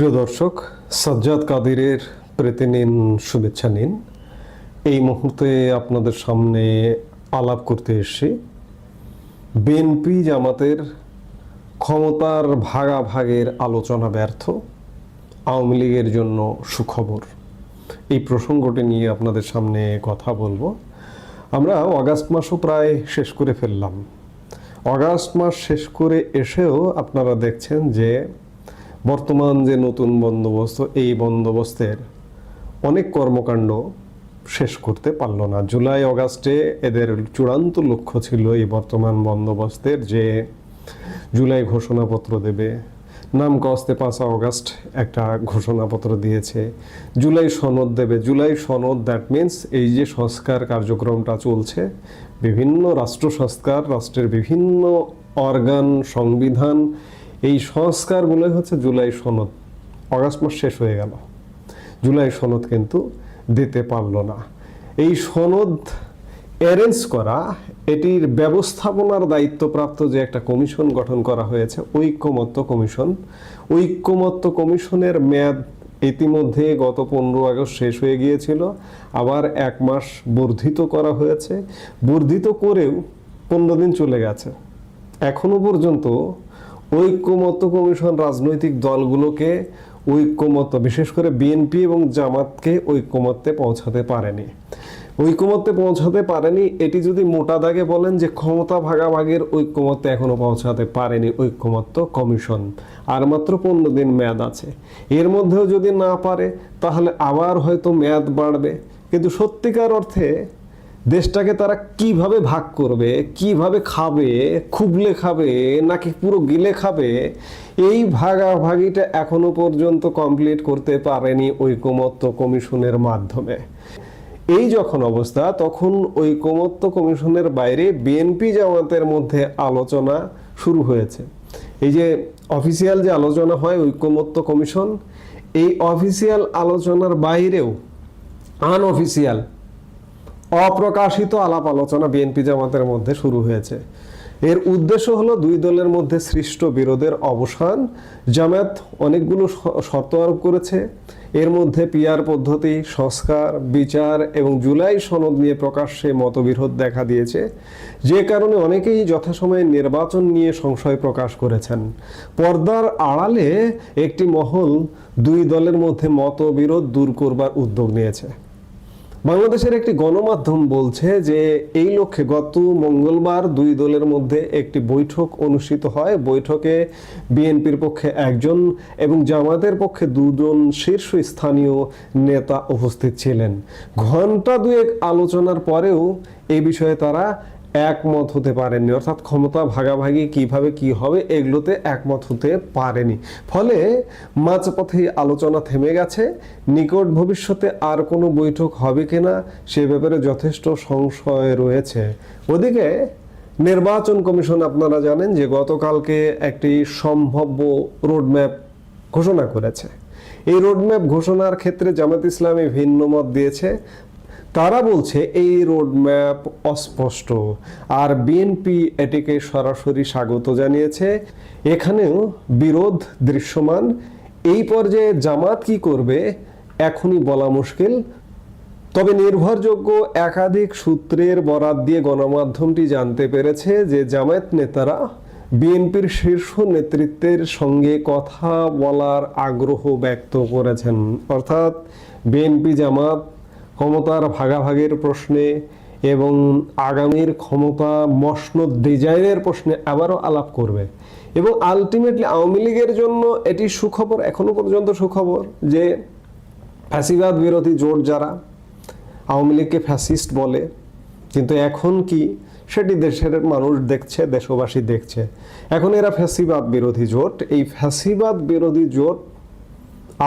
প্রিয় দর্শক, সাজ্জাদ কাদিরের প্রীতি নিন শুভেচ্ছা নিন। এই মুহূর্তে আপনাদের সামনে আলাপ করতে এসেছি। বিএনপি জামাতের ক্ষমতার ভাগাভাগের আলোচনা ব্যর্থ। আওয়ামী লীগের জন্য সুখবর। এই প্রসঙ্গটি নিয়ে আপনাদের সামনে কথা বলব। আমরা অগাস্ট মাসও প্রায় শেষ করে ফেললাম। অগাস্ট মাস শেষ করে এসেও আপনারা দেখছেন যে বর্তমান যে নতুন বন্দোবস্ত, এই বন্দোবস্তের অনেক কর্মকাণ্ড শেষ করতে পারল না। জুলাই, অগাস্টে এদের চূড়ান্ত লক্ষ্য ছিল এই বর্তমান বন্দোবস্তের যে জুলাই ঘোষণাপত্র দেবে। নাম কস্তে পাঁচা অগাস্ট একটা ঘোষণাপত্র দিয়েছে। জুলাই সনদ দেবে। জুলাই সনদ দ্যাট মিন্স এই যে সংস্কার কার্যক্রমটা চলছে, বিভিন্ন রাষ্ট্র সংস্কার, রাষ্ট্রের বিভিন্ন অর্গান সংবিধান এই সংস্কারগুলোই হচ্ছে জুলাই সনদ। অগাস্ট মাস শেষ হয়ে গেল। জুলাই সনদ কিন্তু দিতে পারল না। এই সনদ অ্যারেঞ্জ করা, এটির ব্যবস্থাপনার দায়িত্বপ্রাপ্ত যে একটা কমিশন গঠন করা হয়েছে, ঐক্যমত্য কমিশন। ঐক্যমত্য কমিশনের মেয়াদ ইতিমধ্যে গত পনেরো আগস্ট শেষ হয়ে গিয়েছিল। আবার এক মাস বর্ধিত করা হয়েছে। বর্ধিত করেও পনেরো দিন চলে গেছে। এখনও পর্যন্ত ঐক্যমত্য কমিশন রাজনৈতিক দলগুলোকে ঐক্যমত্য, বিশেষ করে বিএনপি এবং জামাতকে ঐক্যমত্যে পৌঁছাতে পারেনি। ঐক্যমত্যে পৌঁছাতে পারেনি, এটি যদি মোটা দাগে বলেন যে ক্ষমতা ভাগাভাগের ঐক্যমত্যে এখনও পৌঁছাতে পারেনি ঐক্যমত্য কমিশন। আর মাত্র পনেরো দিন মেয়াদ আছে। এর মধ্যেও যদি না পারে, তাহলে আবার হয়তো মেয়াদ বাড়বে। কিন্তু সত্যিকার অর্থে দেশটাকে তারা কীভাবে ভাগ করবে, কীভাবে খাবে, খুবলে খাবে, নাকি পুরো গিলে খাবে, এই ভাগাভাগিটা এখনও পর্যন্ত কমপ্লিট করতে পারেনি ঐকমত্য কমিশনের মাধ্যমে। এই যখন অবস্থা, তখন ঐকমত্য কমিশনের বাইরে বিএনপি জামাতের মধ্যে আলোচনা শুরু হয়েছে। এই যে অফিসিয়াল যে আলোচনা হয় ঐকমত্য কমিশন, এই অফিসিয়াল আলোচনার বাইরেও আনঅফিসিয়াল অপ্রকাশিত আলাপ আলোচনা বিএনপি জামাতের মধ্যে শুরু হয়েছে। এর উদ্দেশ্য হলো দুই দলের মধ্যে সৃষ্ট বিরোধের অবসান। জামায়াত অনেকগুলো শর্ত আরোপ করেছে। এর মধ্যে পিয়ার পদ্ধতি, সংস্কার, বিচার এবং জুলাই সনদ নিয়ে প্রকাশ্যে মতবিরোধ দেখা দিয়েছে। যে কারণে অনেকেই যথাসময়ে নির্বাচন নিয়ে সংশয় প্রকাশ করেছেন। পর্দার আড়ালে একটি মহল দুই দলের মধ্যে মতবিরোধ দূর করবার উদ্যোগ নিয়েছে। বাংলাদেশের একটি গণমাধ্যম বলছে যে এই লক্ষ্যে গত মঙ্গলবার দুই দলের মধ্যে একটি বৈঠক অনুষ্ঠিত হয়। বৈঠকে বিএনপির পক্ষে একজন এবং জামাতের পক্ষে দুজন শীর্ষস্থানীয় নেতা উপস্থিত ছিলেন। ঘণ্টা দুয়েক আলোচনার পরেও এ বিষয়ে তারা একমত হতে পারেনি অর্থাৎ ক্ষমতা ভাগাভাগি কীভাবে কি হবে এগুলোতে একমত হতে পারেনি। ফলে মাঝপথে আলোচনা থেমে গেছে। নিকট ভবিষ্যতে আর কোনো বৈঠক হবে কিনা সে ব্যাপারে যথেষ্ট সংশয় রয়েছে। ওদিকে নির্বাচন কমিশন আপনারা জানেন যে গতকালকে একটি সম্ভাব্য রোডম্যাপ ঘোষণা করেছে। এই রোডম্যাপ ঘোষণার ক্ষেত্রে জামাত ইসলামী ভিন্ন মত দিয়েছে। তারা বলছে এই রোডম্যাপ অস্পষ্ট। আর বিএনপি এটিকে সরাসরি স্বাগত জানিয়েছে। এখানেও বিরোধ দৃশ্যমান। এই পর্যায়ে জামাত কি করবে, এখনই বলা মুশকিল। তবে নির্ভরযোগ্য একাধিক সূত্রের বরাত দিয়ে গণমাধ্যমটি জানতে পেরেছে যে জামায়াত নেতারা বিএনপির শীর্ষ নেতৃত্বের সঙ্গে কথা বলার আগ্রহ ব্যক্ত করেছেন। অর্থাৎ বিএনপি জামাত ক্ষমতার ভাগাভাগির প্রশ্নে এবং আগামীর ক্ষমতা মসনদ ডিজাইনের প্রশ্নে আবারও আলাপ করবে। এবং আলটিমেটলি আওয়ামী লীগের জন্য এটি সুখবর এখনও পর্যন্ত সুখবর যে ফ্যাসিবাদ বিরোধী জোট যারা আওয়ামী লীগকে ফ্যাসিস্ট বলে, কিন্তু এখন কি সেটি দেশের মানুষ দেখছে, দেশবাসী দেখছে। এখন এরা ফ্যাসিবাদ বিরোধী জোট। এই ফ্যাসিবাদ বিরোধী জোট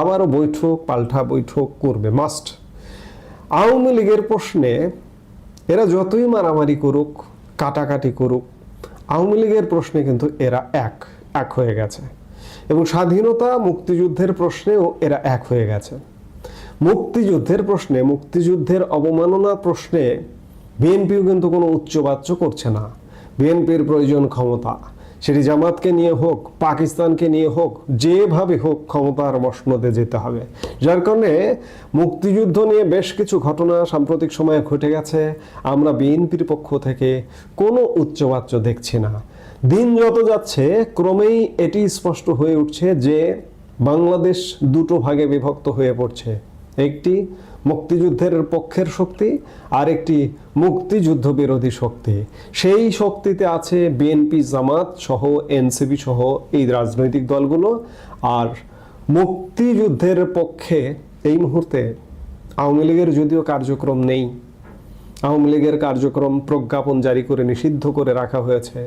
আবারও বৈঠক, পাল্টা বৈঠক করবে। মাস্ট আওয়ামী লীগের প্রশ্নে এরা যতই মারামারি করুক, কাটাকাটি করুক, আওয়ামী লীগের প্রশ্নে কিন্তু এরা এক এক হয়ে গেছে। এবং স্বাধীনতা মুক্তিযুদ্ধের প্রশ্নেও এরা এক হয়ে গেছে। মুক্তিযুদ্ধের প্রশ্নে, মুক্তিযুদ্ধের অবমাননা প্রশ্নে বিএনপিও কিন্তু কোনো উচ্চবাচ্য করছে না। বিএনপির প্রয়োজন ক্ষমতা। সেটি জামাতকে নিয়ে হোক, পাকিস্তানকে নিয়ে হোক, যেভাবে হোক ক্ষমতার মসনদে যেতে হবে। যার কারণে মুক্তিযুদ্ধ নিয়ে বেশ কিছু ঘটনা সাম্প্রতিক সময়ে ঘটে গেছে। আমরা বিএনপির পক্ষ থেকে কোনো উচ্চবাচ্য দেখছি না। দিন যত যাচ্ছে, ক্রমেই এটি স্পষ্ট হয়ে উঠছে যে বাংলাদেশ দুটো ভাগে বিভক্ত হয়ে পড়ছে। একটি মুক্তিযুদ্ধের পক্ষের শক্তি আর একটি মুক্তিযুদ্ধ বিরোধী শক্তি। সেই শক্তিতে আছে বিএনপি, জামাত সহ এনসিপি সহ এই রাজনৈতিক দলগুলো। আর মুক্তিযুদ্ধের পক্ষে এই মুহূর্তে আওয়ামী লীগের যদিও কার্যক্রম নেই, আওয়ামী লীগের কার্যক্রম প্রজ্ঞাপন জারি করে নিষিদ্ধ করে রাখা হয়েছে,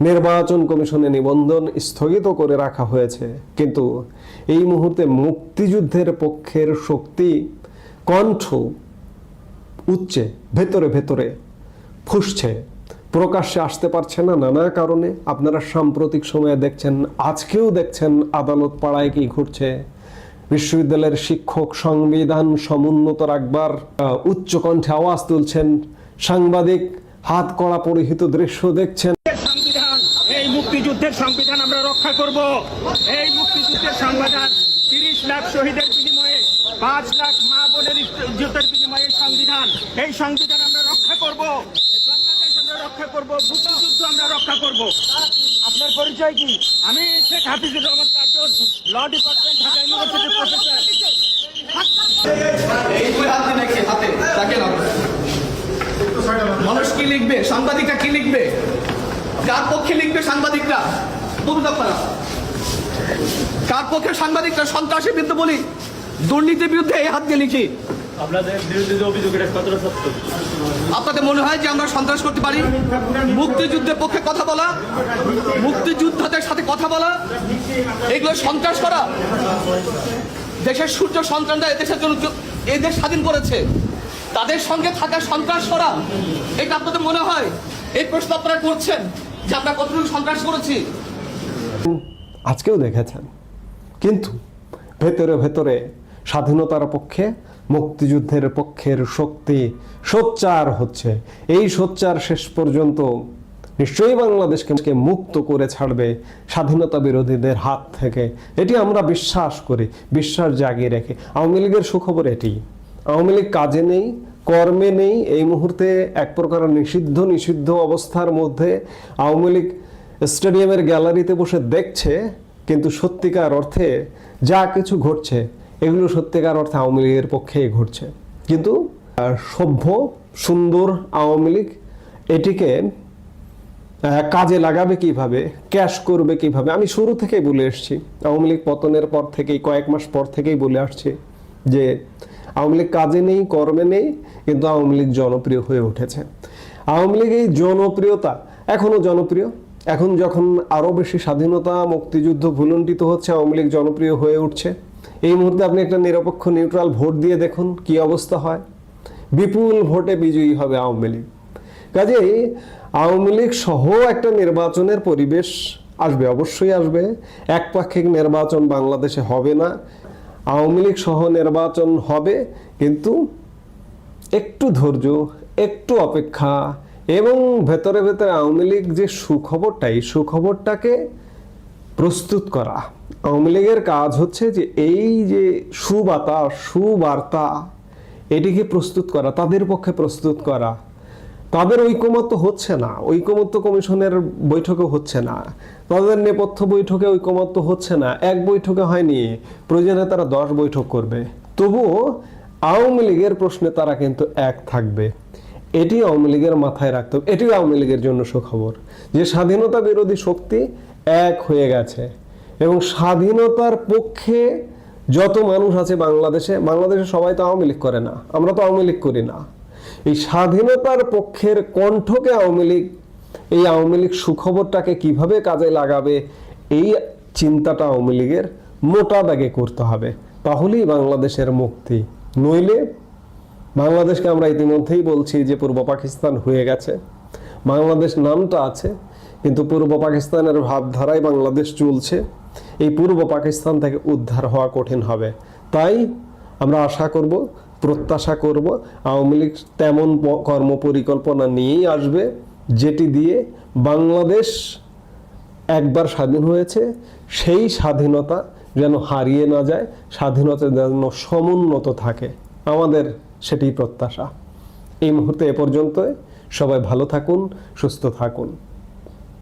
নির্বাচন কমিশনে নিবন্ধন স্থগিত করে রাখা হয়েছে। কিন্তু এই মুহূর্তে মুক্তিযুদ্ধের পক্ষের শক্তি কণ্ঠ উচ্চে ভেতরে ভেতরে ফুসছে। প্রকাশ্যে আসতে পারছে না নানা কারণে। আপনারা সাম্প্রতিক সময়ে দেখছেন আজকেও দেখছেন আদালত পাড়ায় কি ঘুরছে। বিশ্ববিদ্যালয়ের শিক্ষক সংবিধান সমুন্নত রাখবার আহ, উচ্চ কণ্ঠে আওয়াজ তুলছেন। সাংবাদিক হাত কড়া পরিহিত দৃশ্য দেখছেন। এই মুক্তিযুদ্ধের সংবিধান আমরা রক্ষা করব। এই মুক্তিযুদ্ধের সংবিধান তিরিশ লাখ শহীদের পাঁচ লাখ মা বোনের ইজ্জতের বিনিময়ে সংবিধান। এই সংবিধান আমরা রক্ষা করব। বাংলাদেশ আমরা রক্ষা করব। মুক্তিযুদ্ধ আমরা রক্ষা করব। আপনার পরিচয় কি? আমি Sheikh Hafizur Rahman Curzon law department, Dhaka university professor. সাংবাদিকরা সন্ত্রাসের বিরুদ্ধে বলি। দুর্নীতির বিরুদ্ধে এই হাত দিয়ে লিখি। আপনাদের বিরুদ্ধে যে অভিযোগ এটা কতটা সত্য? আপনাদের মনে হয় যে আমরা সন্ত্রাস করতে পারি? মুক্তিযুদ্ধের পক্ষে কথা বলা মুক্তিযোদ্ধাদের সাথে কথা বলা এগুলো সন্ত্রাস করা। দেশের সূর্য সন্তানরা এদেশের জন্য জ- এই দেশ স্বাধীন করেছে। তাদের সঙ্গে থাকা সন্ত্রাস করা এটা আপনাদের মনে হয়? এই প্রশ্ন আপনারা করছেন যে আমরা কতটুকু সন্ত্রাস করেছি? আজকেও দেখেছেন। কিন্তু ভেতরে ভেতরে স্বাধীনতার পক্ষে, মুক্তিযুদ্ধের পক্ষের শক্তি সোচ্চার হচ্ছে। এই সোচ্চার শেষ পর্যন্ত নিশ্চয়ই বাংলাদেশকে মুক্ত করে ছাড়বে স্বাধীনতা বিরোধীদের হাত থেকে। এটি আমরা বিশ্বাস করি, বিশ্বাস জাগিয়ে রেখে। আওয়ামী লীগের সুখবর এটি। আওয়ামী লীগ কাজে নেই, কর্মে নেই, এই মুহূর্তে এক প্রকার নিষিদ্ধ নিষিদ্ধ অবস্থার মধ্যে আওয়ামী লীগ স্টেডিয়ামের গ্যালারিতে বসে দেখছে, কিন্তু সত্যিকার অর্থে যা কিছু ঘটছে এগুলো সত্যিকার অর্থে আওয়ামী লীগের পক্ষেই ঘটছে। কিন্তু সভ্য, সুন্দর আওয়ামী লীগ এটিকে কাজে লাগাবে কীভাবে, ক্যাশ করবে কীভাবে, আমি শুরু থেকেই বলে এসেছি। আওয়ামী লীগ পতনের পর থেকেই, কয়েক মাস পর থেকেই বলে আসছি যে, আওয়ামী লীগ কাজে নেই, কর্মে নেই, কিন্তু আওয়ামী লীগ জনপ্রিয় হয়ে উঠেছে। আওয়ামী লীগ এই জনপ্রিয়তা এখনও জনপ্রিয়। এখন যখন আরও বেশি স্বাধীনতা, মুক্তিযুদ্ধ ভুলুণ্ঠিত হচ্ছে, আওয়ামী লীগ জনপ্রিয় হয়ে উঠছে। এই মুহূর্তে আপনি একটা নিরপেক্ষ নিউট্রাল ভোট দিয়ে দেখুন কি অবস্থা হয়। বিপুল ভোটে বিজয়ী হবে আওয়ামী লীগ। কাজেই আওয়ামী লীগ সহ একটা নির্বাচনের পরিবেশ আসবে, অবশ্যই আসবে। একপাক্ষিক নির্বাচন বাংলাদেশে হবে না। আওয়ামী লীগ সহ নির্বাচন হবে, কিন্তু একটু ধৈর্য, একটু অপেক্ষা এবং ভেতরে ভেতরে আওয়ামী লীগ যে সুখবরটা, এই সুখবরটাকে প্রস্তুত করা। আওয়ামী লীগের কাজ হচ্ছে যে এই যে সুবাতাস সুবার্তা, এটিকে প্রস্তুত করা, তাদের পক্ষে প্রস্তুত করা, তাদের ঐকমত্য হচ্ছে না, ঐকমত্য কমিশনের বৈঠকে হচ্ছে না, তাদের নেপথ্য বৈঠকে ঐকমত্য হচ্ছে না, এক বৈঠকে হয়নি, প্রয়োজনে তারা দশ বৈঠক করবে। তবুও আওয়ামী লীগের প্রশ্নে তারা কিন্তু এক থাকবে। এটি আওয়ামী লীগের মাথায় রাখতে হবে, এটিও আওয়ামী লীগের জন্য সুখবর। যে স্বাধীনতা বিরোধী শক্তি এক হয়ে গেছে এবং স্বাধীনতার পক্ষে যত মানুষ আছে বাংলাদেশে বাংলাদেশে সবাই তো আওয়ামী লীগ করে না। আমরা তো আওয়ামী লীগ করি না। এই স্বাধীনতার পক্ষের কণ্ঠকে আওয়ামী লীগ, এই আওয়ামী লীগ সুখবরটাকে কীভাবে কাজে লাগাবে, এই চিন্তাটা আওয়ামী লীগের মোটা দাগে করতে হবে। তাহলেই বাংলাদেশের মুক্তি। নইলে বাংলাদেশকে আমরা ইতিমধ্যেই বলছি যে পূর্ব পাকিস্তান হয়ে গেছে। বাংলাদেশ নামটা আছে, কিন্তু পূর্ব পাকিস্তানের ভাবধারায় বাংলাদেশ চলছে। এই পূর্ব পাকিস্তান থেকে উদ্ধার হওয়া কঠিন হবে। তাই আমরা আশা করব, প্রত্যাশা করব, আওয়ামী লীগ তেমন প- কর্মপরিকল্পনা নিয়েই আসবে, যেটি দিয়ে বাংলাদেশ একবার স্বাধীন হয়েছে, সেই স্বাধীনতা যেন হারিয়ে না যায়, স্বাধীনতা যেন সমুন্নত থাকে। আমাদের সেটি প্রত্যাশা। এই মুহূর্তে এ পর্যন্তই। সবাই ভালো থাকুন, সুস্থ থাকুন।